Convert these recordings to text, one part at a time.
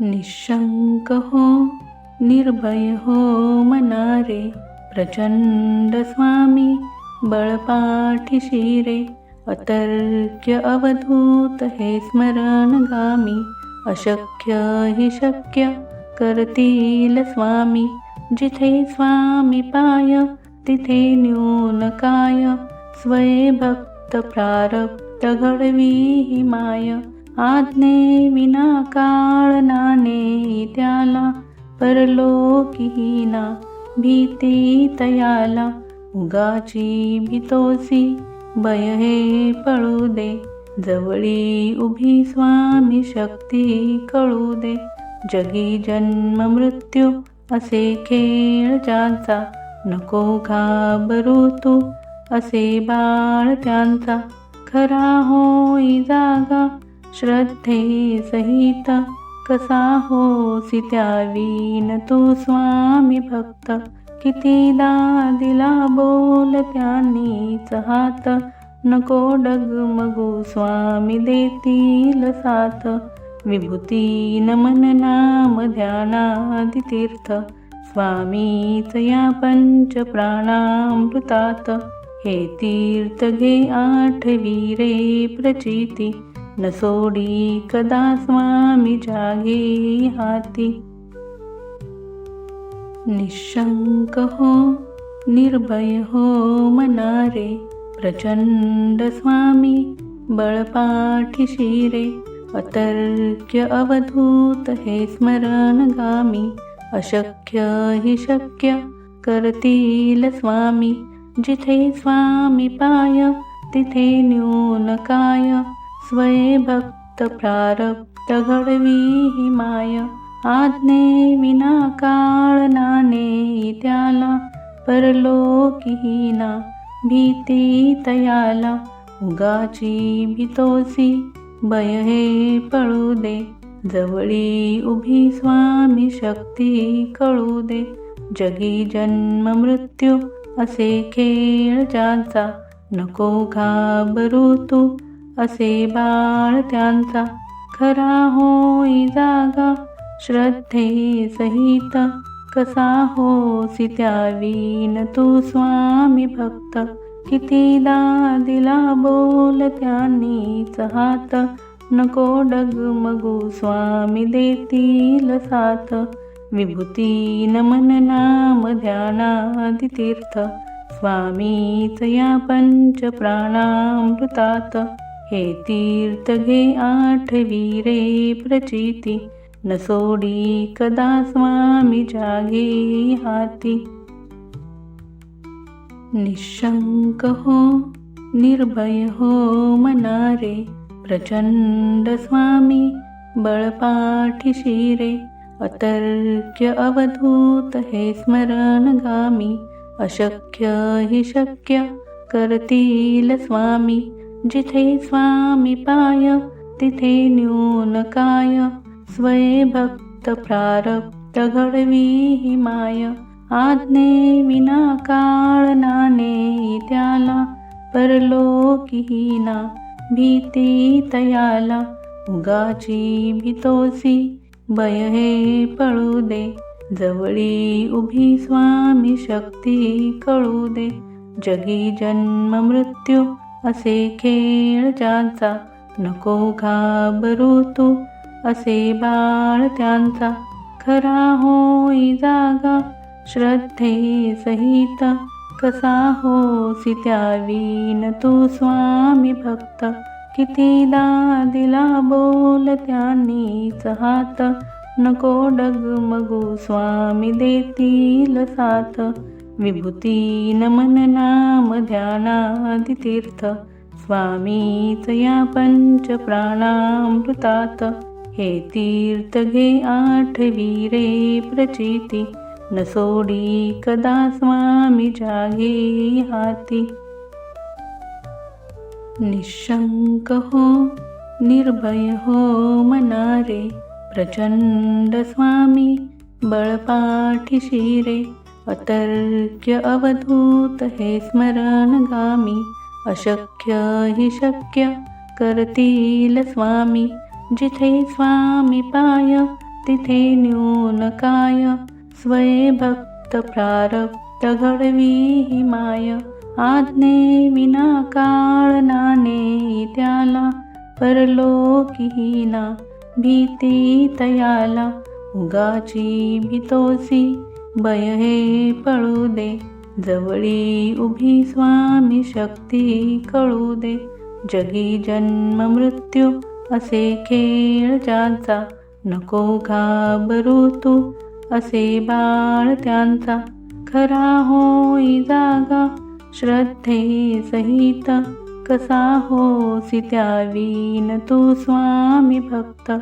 निशंक हो निर्भय हो मनारे प्रचंड स्वामी बळपाठिशिरे अतर्क्य अवधूत हे स्मरणगामी अशक्य हि शक्य करतील स्वामी जिथे स्वामी पाय तिथे न्यून काय स्वये भक्त प्रारब्ध घडवी ही माय आज्ञे विना काळ नाने त्याला परलोकीना भीती तयाला. उगाची भीतोसी भय हे पळू दे. जवळी उभी स्वामी शक्ती कळू दे. जगी जन्म मृत्यू असे खेळ ज्यांचा. नको घाबरू तू असे बाळ त्यांचा. खरा होई जागा श्रद्धे सहित कसा होसी त्यावीन तू स्वामी भक्त? कितीदा दिला बोल त्यांनीच हात? नको डगमगू स्वामी देतील साथ. विभूती नमन नाम ध्यानादि तीर्थ स्वामीच या पंच प्राणामृतात. हे तीर्थ घे आठवीरे प्रचिती. न सोडी कदा स्वामी जागे हाती. निशंक हो निर्भय हो मनारे प्रचंड स्वामी बळपाठीशी रे अतर्क्य अवधूत हे स्मरणगामी अशक्य हि शक्य करतील स्वामी जिथे स्वामी पाय तिथे न्यून स्वयंभक्त प्रारब्ध घडवी ही माय आज्ञे विना काळ नाने त्याला परलोकीना भीती तयाला उगाची भीतोसी भय हे पळू दे. जवळी उभी स्वामी शक्ती कळू दे. जगी जन्म मृत्यू असे खेळ ज्यांचा नको घाबरू तू. असे बाळ त्यांचा खरा होई जागा. श्रद्धे सहित कसा होसी त्यावीन तू स्वामी भक्त कितीदा दिला बोल त्यांनीच हात. नको डगमगू स्वामी देतील साथ. विभूती नमन नाम ध्यानादि तीर्थ स्वामीच या पंच प्राणामृतात हे तीर्थ घे आठवी रे प्रचिती. न सोडी कदा स्वामी जागे हाती. निशंक हो निर्भय हो मनारे प्रचंड स्वामी बळपाठीशी रे अतर्क्य अवधूत हे स्मरणगामी अशक्य हि शक्य करतील स्वामी. जिथे स्वामी पाय तिथे न्यून काय. स्वय भक्त प्रारब्ध घडवी हि माय. आज्ञे विना काळ नाने त्याला. परलोकीना भीती तयाला. उगाची भीतोसी भय हे पळू दे. जवळी उभी स्वामी शक्ती कळू दे. जगी जन्म मृत्यू असे खेळ ज्यांचा नको घाबरू तू असे बाळ त्यांचा खरा होई जागा श्रद्धे सहित कसा होसी त्यावीन तू स्वामी भक्त. कितीदा दिला बोल त्यांनीच हात नको डगमगू स्वामी देतील साथ. विभूती नमन नाम ध्यानादितीर्थ स्वामी स्वामीच या पंच प्राणामृतात हे तीर्थ घे आठ वीरे प्रचिती न सोडी कदा स्वामी जागे हाती। निशंक हो निर्भय हो मनारे प्रचंड स्वामी बळपाठीशी रे अतर्क्य अवधूत हे स्मरणगामी अशक्य हि शक्य करतील स्वामी. जिथे स्वामी पाय तिथे न्यून काय. स्वये भक्त प्रारब्ध घडवी ही माय. आज्ञे विना काळ नाने त्याला. परलोकीना भीती तयाला. उगाची भीतोसी बय हे पळू दे. जवळी उभी स्वामी शक्ती कळू दे. जगी जन्म मृत्यू असे खेळ ज्यांचा. नको घाबरू तू असे बाळ त्यांचा. खरा होई जागा श्रद्धे सहित. कसा होसी त्या वीन तू स्वामी भक्त.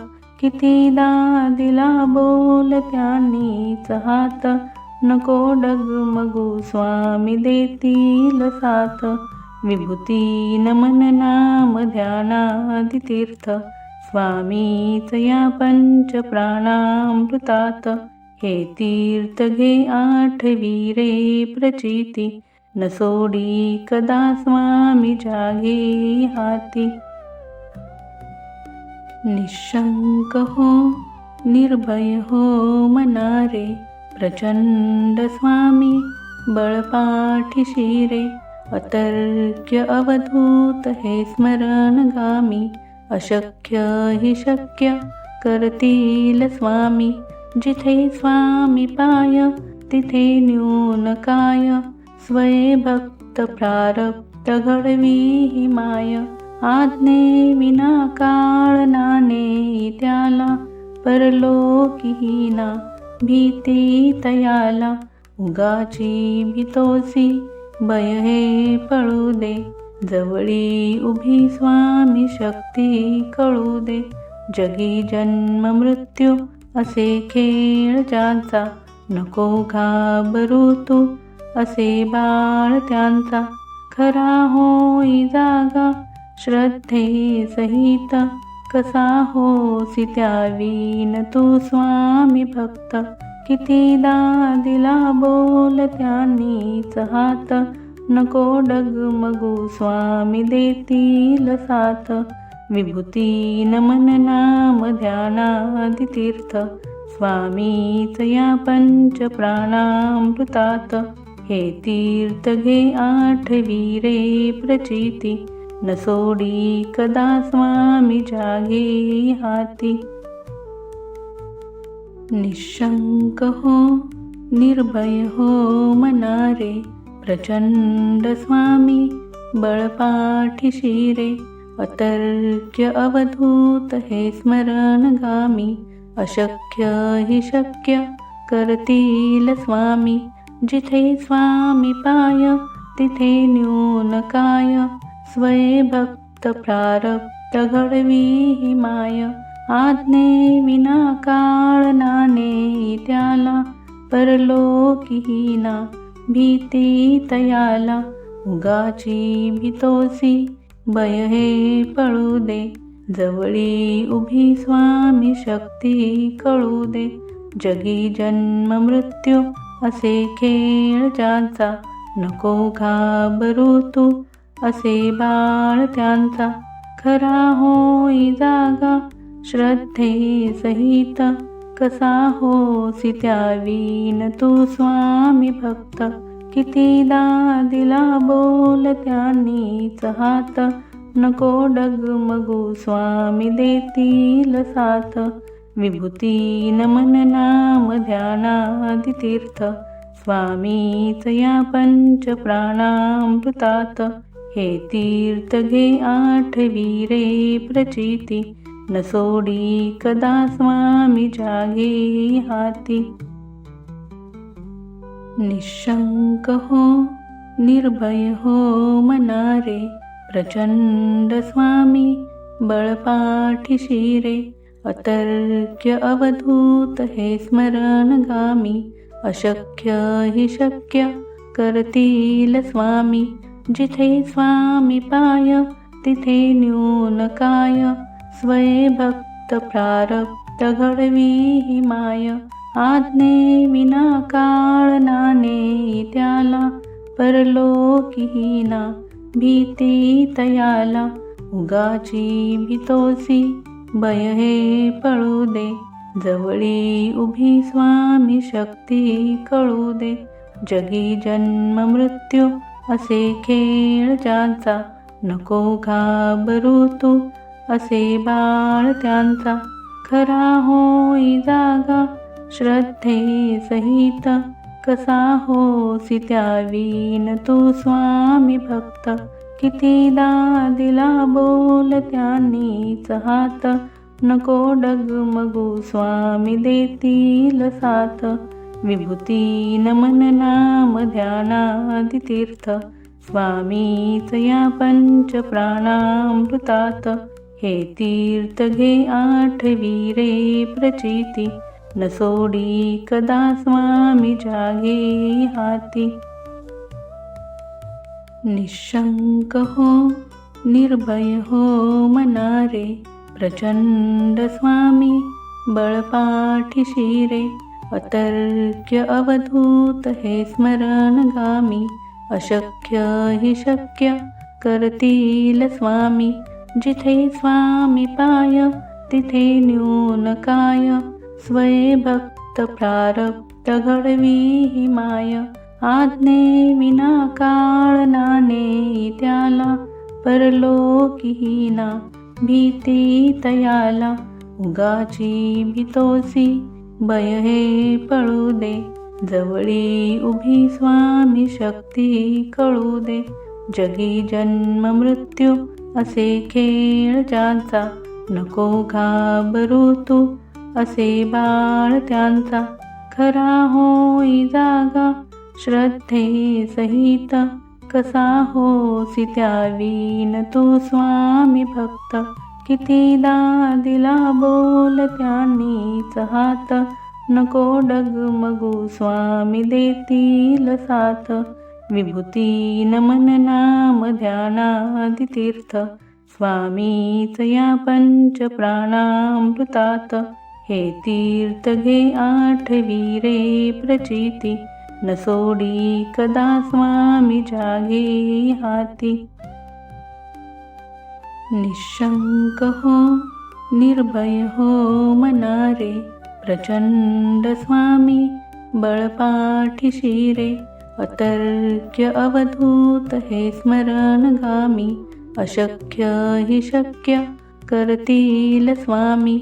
कितीदा दिला बोल त्यांनीच हात नको डगमगू स्वामी देतील साथ. विभूती नमन नाम ध्यानादि तीर्थ स्वामीच या पंच प्राणामृतात हे तीर्थ घे आठवी रे प्रचिती. न सोडी कदा स्वामी जागे हाती. निशंक हो निर्भय हो मनारे प्रचंड स्वामी बळपाठिशिरे अतर्क्य अवधूत हे स्मरणगामी अशक्य हि शक्य करतील स्वामी जिथे स्वामी पाय तिथे न्यून काय स्वये भक्त प्रारब्ध घडवी ही माय. आज्ञे विना काळ नाने त्याला परलोकीना भीती तयाला. उगाची भीतोसी भय हे पळू दे. जवळी उभी स्वामी शक्ती कळू दे. जगी जन्म मृत्यू असे खेळ ज्यांचा. नको घाबरू तू असे बाळ त्यांचा. खरा होई जागा श्रद्धे सहित कसा होसी त्यावीन तू स्वामी भक्त? कितीदा दिला बोल त्यांनीच हात. नको डगमगू स्वामी देतील साथ. विभूती मन नाम ध्यानादि तीर्थ स्वामीच या पंच प्राणामृतात. हे तीर्थ घे आठवी रे प्रचिती. न सोडी कदा स्वामी जागे हाती. निशंक हो निर्भय हो मनारे प्रचंड स्वामी बळपाठीशी रे अतर्क्य अवधूत हे स्मरणगामी अशक्य हि शक्य करतील स्वामी जिथे स्वामी पाय तिथे न्यून स्वयंभक्त स्वये प्रारब्ध घडवी ही माय आज्ञे विना काळ नाने त्याला परलोकीहीना भीती तयाला उगाची भीतोसी भय हे पळू दे जवळी उभी स्वामी शक्ती कळू दे जगी जन्म मृत्यू असे खेळ ज्यांचा नको घाबरू तू असे बाळ त्यांचा खरा होई जागा. श्रद्धे सहित कसा होसी त्यावीन तू स्वामी भक्त. कितीदा दिला बोल त्यांनीच हात. नको डगमगू स्वामी देतील साथ. विभूती नमन नाम ध्यानादि तीर्थ. स्वामीच या पंच प्राणामृतात हे तीर्थ घे आठवी रे प्रचिती. न सोडी कदा स्वामी जागे हाती. निशंक हो निर्भय हो मनारे प्रचंड स्वामी बळपाठीशी रे अतर्क्य अवधूत हे स्मरणगामी अशक्य हि शक्य करतील स्वामी. जिथे स्वामी पाय तिथे न्यून काय. स्वय भक्त प्रारब्ध घडवी ही माय. आज्ञे विना काळ नाने त्याला. परलोकीहीना भीती तयाला. उगाची भीतोसी बय हे पळू दे. जवळी उभी स्वामी शक्ती कळू दे. जगी जन्म मृत्यू असे खेळ ज्यांचा नको घाबरू तू असे बाळ त्यांचा खरा होई जागा श्रद्धे सहित कसा होसी त्यावीन तू स्वामी भक्त. कितीदा दिला बोल त्यांनीच हात नको डगमगू स्वामी देतील साथ. विभूती नमन नाम ध्यानादि तीर्थ स्वामीच या पंच प्राणामृतात. हे तीर्थ घे आठ वीरे प्रचिती न सोडी कदा स्वामी जागे हाती. निशंक हो निर्भय हो मनारे प्रचंड स्वामी बळपाठीशी रे अतर्क्य अवधूत हे स्मरणगामी अशक्य हि शक्य करतील स्वामी. जिथे स्वामी पाय तिथे न्यून काय. स्वये भक्त प्रारब्ध घडवी हि माय. आज्ञे विना काळ नाने त्याला. परलोकीना भीती तयाला. उगाची भीतोसी भय हे पळू दे. जवळी उभी स्वामी शक्ती कळू दे. जगी जन्म मृत्यू असे खेळ ज्यांचा. नको घाबरू तू असे बाळ त्यांचा. खरा होई जागा श्रद्धे सहित. कसा होसी त्यावीन तू स्वामी भक्त. कितीदा दिला बोल त्यांनीच हात. नको डगमगू स्वामी देतील साथ. विभूती नमन नाम ध्यानादि तीर्थ स्वामीच या पंच प्राणामृतात हे तीर्थ घे आठवी रे प्रचिती. न सोडी कदा स्वामी जागे हाती. निशंक हो निर्भय हो मनारे प्रचंड स्वामी बळपाठिशिरे अतर्क्य अवधूत हे स्मरणगामी अशक्य हि शक्य करतील स्वामी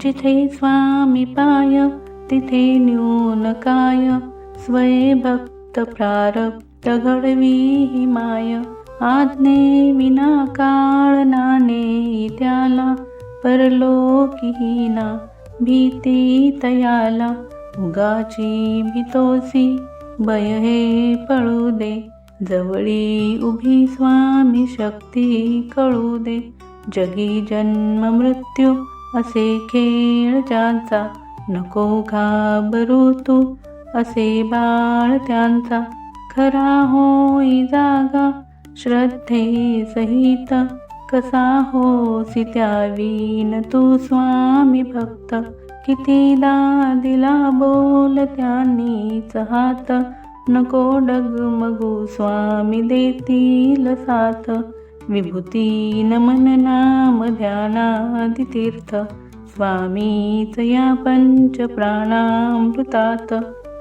जिथे स्वामी पाय तिथे न्यून काय स्वये भक्त प्रारब्ध घडवी माय आज्ञे विना काळ नाने त्याला परलोकीना भीती तयाला. उगाची भीतोसी भय हे पळू दे. जवळी उभी स्वामी शक्ती कळू दे. जगी जन्म मृत्यू असे खेळ ज्यांचा. नको घाबरू तू असे बाळ त्यांचा. खरा होई जागा श्रद्धे सहित कसा होसी त्यावीन तू स्वामी भक्त? कितीदा दिला बोल त्यांनीच हात? नको डगमगू स्वामी देतील साथ. विभूती नमन नाम ध्यानादि तीर्थ स्वामीच या पंच प्राणामृतात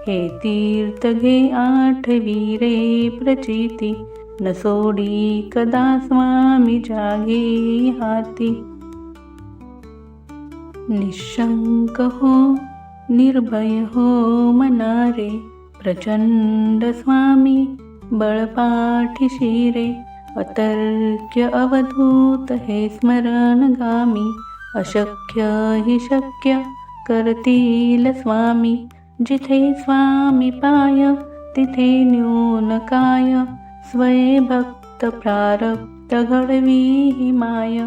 हे तीर्थ घे आठवीरे प्रचिती. न सोडी कदा स्वामी जागे हाती. निशंक हो निर्भय हो मनारे प्रचंड स्वामी बळपाठिशिरे अतर्क्य अवधूत हे स्मरणगामी अशक्य हि शक्य करतील स्वामी. जिथे स्वामी पाय तिथे न्यून स्वयंभक्त प्रारब्ध घडवी माय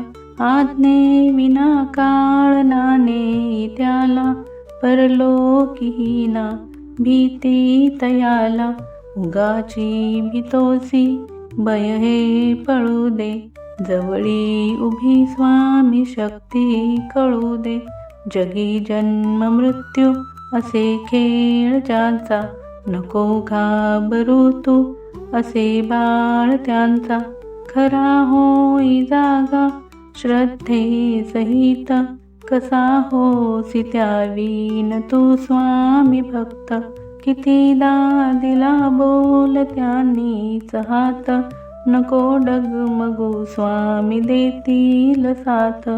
आज्ञे विना काळ नाने त्याला परलोकीना भीती तयाला उगाची भीतोसी भय हे पळू दे. जवळी उभी स्वामी शक्ती कळू दे. जगी जन्म मृत्यू असे खेळ ज्यांचा नको घाबरू तू. असे बाळ त्यांचा खरा होई जागा. श्रद्धे सहित कसा होसी त्यावीन तू स्वामी भक्त. कितीदा दिला बोल त्यांनीच हात. नको डगमगू स्वामी देतील साथ.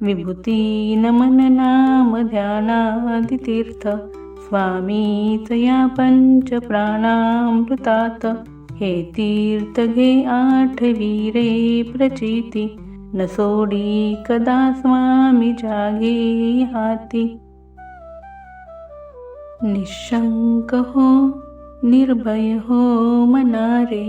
विभूती नमन नाम ध्यानादि तीर्थ स्वामीच या पंच प्राणामृतात हे तीर्थ घे आठवी रे प्रचिती. न सोडी कदा स्वामी जागे हाती. निशंक हो निर्भय हो मनारे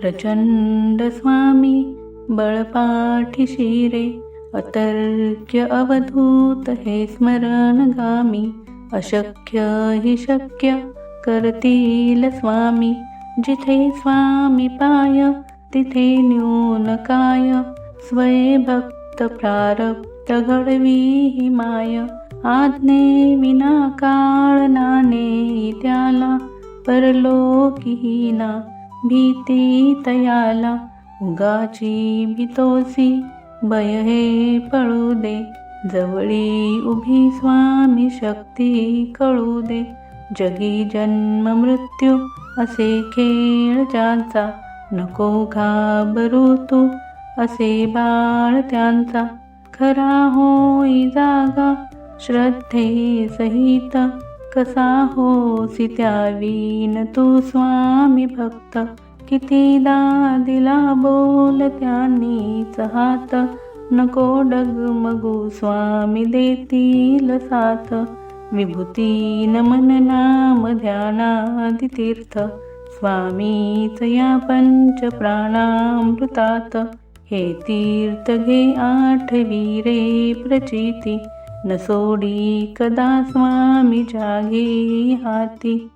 प्रचंड स्वामी बळपाठीशिरे अतर्क्य अवधूत हे स्मरणगामी अशक्य हि शक्य करतील स्वामी. जिथे स्वामी पाय तिथे न्यून काय. स्वय भक्त प्रारब्ध घडवी ही माय. आज्ञे विना काळ नाने त्याला. परलोकी ना भीती तयाला. उगाची भीतोसी भय हे पळू दे. जवळी उभी स्वामी शक्ती कळू दे. जगी जन्म मृत्यू असे खेळ ज्यांचा. नको घाबरू तू असे बाळ त्यांचा. खरा होई जागा श्रद्धे सहित. कसा होसी त्यावीन तू स्वामी भक्त. कितीदा दिला बोल त्यांनीच हात. नको डगमगू स्वामी देतील साथ. विभूती नमन नाम ध्यानादितीर्थ स्वामीच या पंच प्राणामृतात. हे तीर्थ घे आठवी रे प्रचिती न सोडी कदा स्वामी जागे हाती.